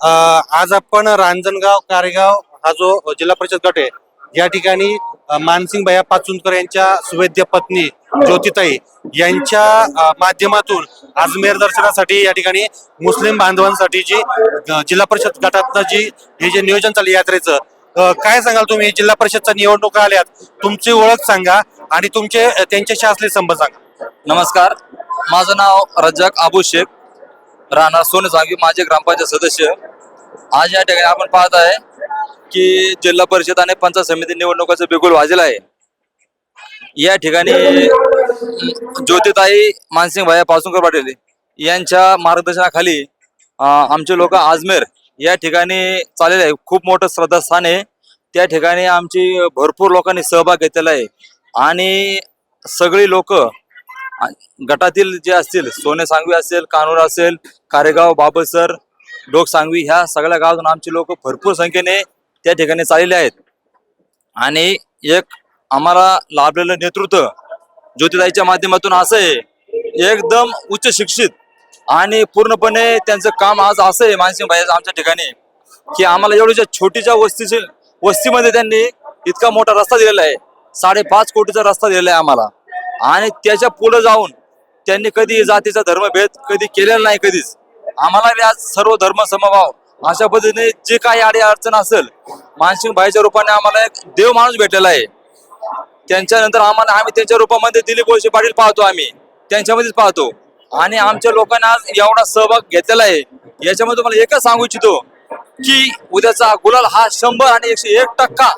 आज आपण रांजणगाव कारेगाव हा जो जिल्हा परिषद गट आहे या ठिकाणी मानसिंग भैया पाचुंदकर यांच्या सुवेद्य पत्नी ज्योतिताई यांच्या माध्यमातून अजमेर दर्शनासाठी या ठिकाणी मुस्लिम बांधवांसाठी जी जिल्हा परिषद गटातनं जी हे जे नियोजन चालू यात्रेचं काय सांगाल तुम्ही? जिल्हा परिषदच्या निवडणुका आल्यात तुमची ओळख सांगा आणि तुमचे त्यांच्याशी असले संबंध सांगा. नमस्कार. माझं नाव रज्जाक आबू शेख. राहणार सोनसांगी माझे ग्रामपंचायत सदस्य. आज या ठिकाणी आपण पाहत आहे की जिल्हा परिषद आणि पंचायत समिती निवडणुकाचं बिगुल वाजलेलं आहे. या ठिकाणी ज्योतिताई मानसिंग भाया पासूनकर पाटील यांच्या मार्गदर्शनाखाली आमचे लोक आजमेर या ठिकाणी चाललेले आहे. खूप मोठं श्रद्धास्थान आहे. त्या ठिकाणी आमची भरपूर लोकांनी सहभाग घेतलेला आहे. आणि सगळी लोक गटातील जे असतील सोने सांगवी असेल कानूर असेल कारेगाव बाबसर लोक सांगवी ह्या सगळ्या गावातून आमचे लोक भरपूर संख्येने त्या ठिकाणी चाललेले आहेत. आणि एक आम्हाला लाभलेलं नेतृत्व ज्योतिताईच्या माध्यमातून असं आहे एकदम उच्च शिक्षित आणि पूर्णपणे त्यांचं काम आज असं आहे मानसिंग भाई आमच्या ठिकाणी की आम्हाला एवढ्या छोटीच्या वस्तीचे वस्तीमध्ये त्यांनी इतका मोठा रस्ता दिलेला आहे. साडेपाच कोटीचा रस्ता दिलेला आहे आम्हाला. आणि त्याच्या पुढे जाऊन त्यांनी कधी जातीचा धर्मभेद कधी केलेला नाही कधीच. आम्हाला व्याज आज सर्व धर्म समभाव. अशा पद्धतीने जे काही आडी अडचण असेल मानसिंग भाईच्या रूपाने आम्हाला एक देव माणूस भेटलेला आहे. त्यांच्यानंतर आम्हाला आम्ही त्यांच्या रूपामध्ये दिलीप वळसे पाटील पाहतो आम्ही. त्यांच्यामध्येच पाहतो. आणि आमच्या लोकांना आज एवढा सहभाग घेतलेला आहे. याच्यामध्ये तुम्हाला एकच सांगू इच्छितो की उद्याचा गुलाल हा शंभर आणि एकशे एक टक्का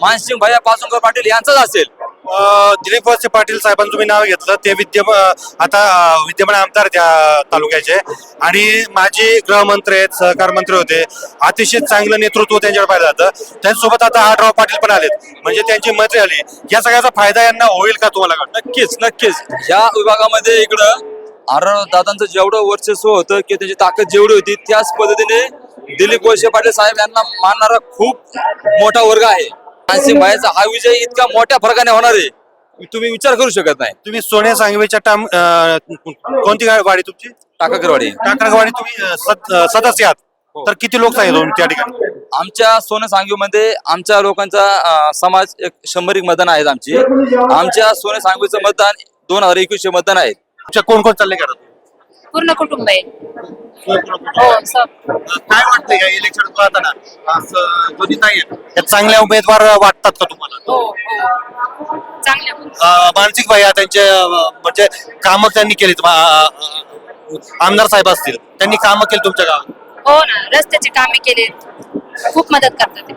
मानसिंग भैया पासूनकर पाटील यांचाच असेल. दिलीप वळसे पाटील साहेबांचं तुम्ही नाव घेतलं ते विद्यमान आता विद्यमान आमदार त्या तालुक्याचे. आणि माजी गृहमंत्री आहेत सहकार मंत्री होते. अतिशय चांगलं नेतृत्व त्यांच्याकडे पाहिलं जातं. त्यांच्यासोबत आता आढराव पाटील पण आलेत. म्हणजे त्यांची मत आली. या सगळ्याचा फायदा यांना होईल का तुम्हाला नक्कीच नक्कीच. या विभागामध्ये इकडं आर दादांचं जेवढं वर्चस्व होतं की त्याची ताकद जेवढी होती त्याच पद्धतीने दिलीप वळसे पाटील साहेब यांना मानणारा खूप मोठा वर्ग आहे. मानसिंग भाईचा हा विजय इतका मोठ्या फरकाने होणार आहे तुम्ही विचार करू शकत नाही. तुम्ही सोन्या सांगवीच्या टाम अ, कोणती गा- गाडी तुमची? टाकाकरवाडी. टाकरगाडी तुम्ही अ, सद- अ, सदस्य आहात. तर किती लोक आहेत त्या ठिकाणी? आमच्या सोनं सांगवीमध्ये आमच्या लोकांचा अं, समाज एक शंभर एक मतदान आहेत आमची. आमच्या सोने सांगवीचं मतदान दोन हजार एकवीसचे मतदान आहे. तुमच्या कोण कोण चालले घरात? पूर्ण कुटुंब आहे. हो सब. काय वाटतं या इलेक्शन पाहताना असं दोन्ही नाही या चांगल्या उमेदवार वाटतात का तुम्हाला? हो हो. चांगल्या अ, मानसिक भैया त्यांचे अ, म्हणजे कामं त्यांनी अ, आमदार साहेब असतील. त्यांनी कामं केली तुमच्या गावात? हो ना रस्त्याची कामे केली खूप मदत करतात ते.